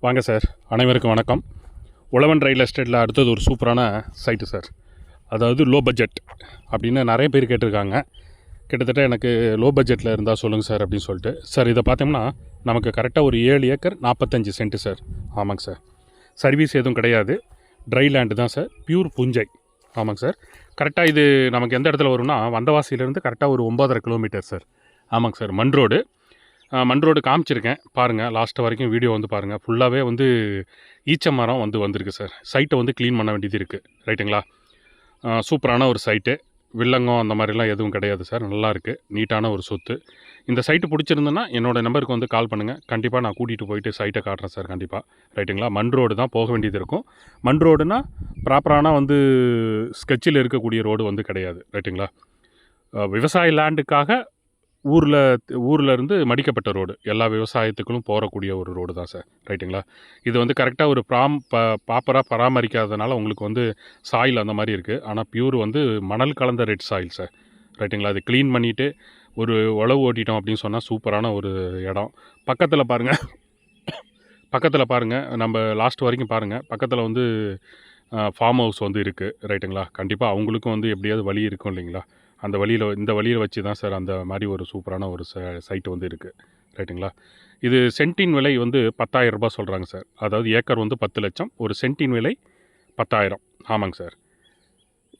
வாங்க சார். அனைவருக்கும் வணக்கம். உழவன் ரயில் எஸ்டேட்டில் அடுத்தது ஒரு சூப்பரான சைட்டு சார். அதாவது லோ பட்ஜெட் அப்படின்னு நிறைய பேர் கேட்டிருக்காங்க. கிட்டத்தட்ட எனக்கு லோ பட்ஜெட்டில் இருந்தால் சொல்லுங்கள் சார் அப்படின்னு சொல்லிட்டு. சார் இதை பார்த்தோம்னா நமக்கு கரெக்டாக ஒரு ஏழு ஏக்கர் நாற்பத்தஞ்சு சென்ட்டு சார். ஆமாங்க சார். சர்வீஸ் எதுவும் கிடையாது. ட்ரை லேண்டு தான் சார். பியூர் புஞ்சை. ஆமாங்க சார். கரெக்டாக இது நமக்கு எந்த இடத்துல வரும்னா வந்தவாசியிலேருந்து கரெக்டாக ஒரு ஒம்பதரை கிலோமீட்டர் சார். ஆமாங்க சார். மண் ரோடு மண் ரோடு காமிச்சிருக்கேன். பாருங்கள் லாஸ்ட் வரைக்கும் வீடியோ வந்து பாருங்கள் ஃபுல்லாகவே வந்து ஈச்ச மரம் வந்து வந்திருக்கு சார் சைட்டை வந்து க்ளீன் பண்ண வேண்டியது இருக்குது ரைட்டுங்களா சூப்பரான ஒரு சைட்டு வில்லங்கம் அந்த மாதிரிலாம் எதுவும் கிடையாது சார் நல்லாயிருக்கு நீட்டான ஒரு சொத்து. இந்த சைட்டு பிடிச்சிருந்தேன்னா என்னோடய நம்பருக்கு வந்து கால் பண்ணுங்கள் கண்டிப்பாக நான் கூட்டிகிட்டு போயிட்டு சைட்டை காட்டுறேன் சார் கண்டிப்பாக ரைட்டுங்களா மண் ரோடு தான் போக வேண்டியது இருக்கும். மண் ரோடுனா ப்ராப்பரான வந்து ஸ்கெட்சில் இருக்கக்கூடிய ரோடு வந்து கிடையாது. ரைட்டுங்களா விவசாய லேண்டுக்காக ஊரில் ஊரில் இருந்து மடிக்கப்பட்ட ரோடு. எல்லா விவசாயத்துக்களும் போகக்கூடிய ஒரு ரோடு தான் சார். ரைட்டுங்களா? இது வந்து கரெக்டாக ஒரு ப்ராம் ப ப்ராப்பராக பராமரிக்காதனால உங்களுக்கு வந்து சாயில் அந்த மாதிரி இருக்குது ஆனால் பியூர் வந்து மணல் கலந்த ரெட் சாயில் சார். ரைட்டுங்களா? அது க்ளீன் பண்ணிவிட்டு ஒரு உழவு ஓட்டிட்டோம் அப்படின்னு சொன்னால் சூப்பரான ஒரு இடம். பக்கத்தில் பாருங்கள் பக்கத்தில் பாருங்கள் நம்ம லாஸ்ட் வரைக்கும் பாருங்கள் பக்கத்தில் வந்து ஃபார்ம் ஹவுஸ் வந்து இருக்குது ரைட்டுங்களா? கண்டிப்பாக அவங்களுக்கும் வந்து எப்படியாவது வழி இருக்கும் இல்லைங்களா? அந்த வழியில் இந்த வழியில் வச்சு தான் சார் அந்த மாதிரி ஒரு சூப்பரான ஒரு சைட்டு வந்து இருக்குது ரைட்டுங்களா? இது சென்ட்டின் விலை வந்து பத்தாயிரம் ரூபாய் சொல்கிறாங்க சார். அதாவது ஏக்கர் வந்து பத்து லட்சம். ஒரு சென்ட்டின் விலை பத்தாயிரம். ஆமாங்க சார்.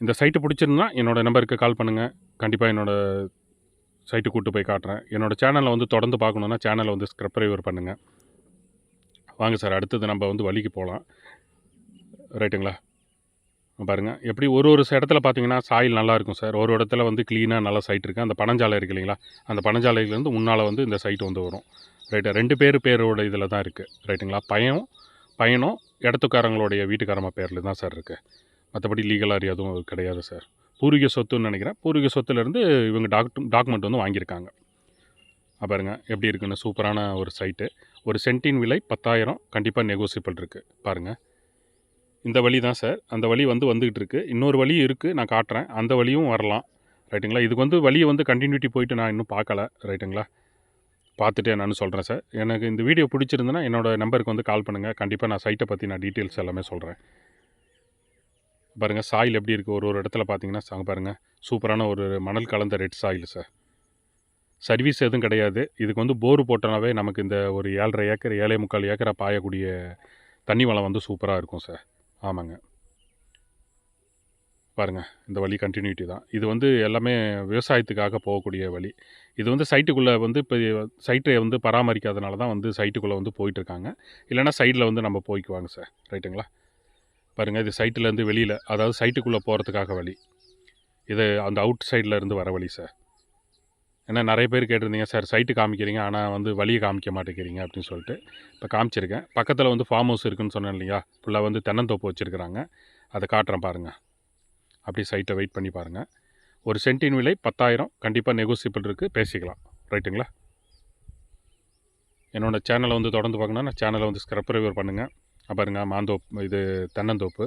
இந்த சைட்டு பிடிச்சிருந்தா என்னோடய நம்பருக்கு கால் பண்ணுங்கள் கண்டிப்பாக என்னோடய சைட்டு கூட்டு போய் காட்டுறேன். என்னோடய சேனலை வந்து தொடர்ந்து பார்க்கணுன்னா சேனலை வந்து ஸ்க்ரப்ரைவர் பண்ணுங்கள் வாங்க சார் அடுத்தது நம்ம வந்து வழிக்கு போகலாம். ரைட்டுங்களா? பாருங்கள் எப்படி ஒரு ஒரு இடத்துல பார்த்தீங்கன்னா சாயில் நல்லா இருக்கும் சார். ஒரு இடத்துல வந்து க்ளீனாக நல்லா சைட் இருக்குது அந்த பனஞ்சாலை இருக்கு இல்லைங்களா? அந்த பனஞ்சாலையிலேருந்து முன்னால் வந்து இந்த சைட் வந்து வரும். ரைட்டு ரெண்டு பேர் பேரோட இதில் தான் இருக்குது ரைட்டுங்களா பையன் பையனும் இடத்துக்காரங்களுடைய வீட்டுக்காரம்மா பேரில் தான் சார் இருக்குது மற்றபடி லீகலாக எதுவும் கிடையாது சார். பூர்வீக சொத்துன்னு நினைக்கிறேன். பூர்வீக சொத்துலேருந்து இவங்க டாக் டாக்குமெண்ட் வந்து வாங்கியிருக்காங்க. பாருங்க. எப்படி இருக்குன்னு? சூப்பரான ஒரு சைட்டு ஒரு சென்ட்டின் விலை பத்தாயிரம். கண்டிப்பாக நெகோசியபிள் இருக்குது பாருங்கள் இந்த வழி தான் சார். அந்த வழி வந்து வந்துகிட்டு இருக்குது இன்னொரு வழி இருக்குது நான் காட்டுறேன். அந்த வழியும் வரலாம். ரைட்டுங்களா? இதுக்கு வந்து வழியை வந்து கண்டினியூட்டி போயிட்டு நான் இன்னும் பார்க்கல. ரைட்டுங்களா? பார்த்துட்டு நான் சொல்கிறேன் சார். எனக்கு இந்த வீடியோ பிடிச்சிருந்துன்னா என்னோடய நம்பருக்கு வந்து கால் பண்ணுங்கள் கண்டிப்பாக நான் சைட்டை பற்றி நான் டீட்டெயில்ஸ் எல்லாமே சொல்கிறேன் பாருங்கள் சாயில் எப்படி இருக்குது ஒரு ஒரு இடத்துல பார்த்தீங்கன்னா அங்கே பாருங்கள் சூப்பரான ஒரு மணல் கலந்த ரெட் சாயில் சார். சர்வீஸ் எதுவும் கிடையாது. இதுக்கு வந்து போர் போட்டோனாவே நமக்கு இந்த ஒரு ஏழரை ஏக்கர் ஏழை முக்கால் ஏக்கரை பாயக்கூடிய தண்ணி வளம் வந்து சூப்பராக இருக்கும் சார். ஆமாங்க. பாருங்கள் இந்த வழி கண்டினியூட்டி தான். இது வந்து எல்லாமே விவசாயத்துக்காக போகக்கூடிய வழி. இது வந்து சைட்டுக்குள்ளே வந்து இப்போ சைட்டை வந்து பராமரிக்காதனால தான் வந்து சைட்டுக்குள்ளே வந்து போயிட்டுருக்காங்க. இல்லைன்னா சைடில் வந்து நம்ம போய்க்குவாங்க சார் ரைட்டுங்களா பாருங்கள் இது சைட்டிலேருந்து வெளியில் அதாவது சைட்டுக்குள்ளே போகிறதுக்காக வழி. இது அந்த அவுட் சைடில் இருந்து வர வழி சார் ஏன்னா நிறைய பேர் கேட்டிருந்தீங்க சார் சைட்டு காமிக்கிறீங்க ஆனால் வந்து வழியை காமிக்க மாட்டேங்கிறீங்க அப்படின்னு சொல்லிட்டு. இப்போ காமிச்சிருக்கேன். பக்கத்தில் வந்து ஃபார்ம் ஹவுஸ் இருக்குன்னு சொன்னேன் இல்லையா? ஃபுல்லாக வந்து தென்னந்தோப்பு வச்சுருக்குறாங்க. அதை காட்டுறேன் பாருங்கள் அப்படியே சைட்டை வெயிட் பண்ணி பாருங்கள் ஒரு சென்ட்டின் விலை பத்தாயிரம். கண்டிப்பாக நெகோசியபிள் இருக்குது பேசிக்கலாம். ரைட்டுங்களா என்னோடய சேனலை வந்து தொடர்ந்து பார்க்கணுன்னா சேனலை வந்து ஸ்க்ரப் ஸ்க்ரப்ரைவர் பண்ணுங்கள் பாருங்க மாந்தோப்பு இது தென்னந்தோப்பு.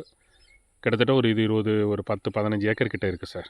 கிட்டத்தட்ட ஒரு இது இருபது ஒரு பத்து பதினஞ்சு ஏக்கர் கிட்டே இருக்குது சார்.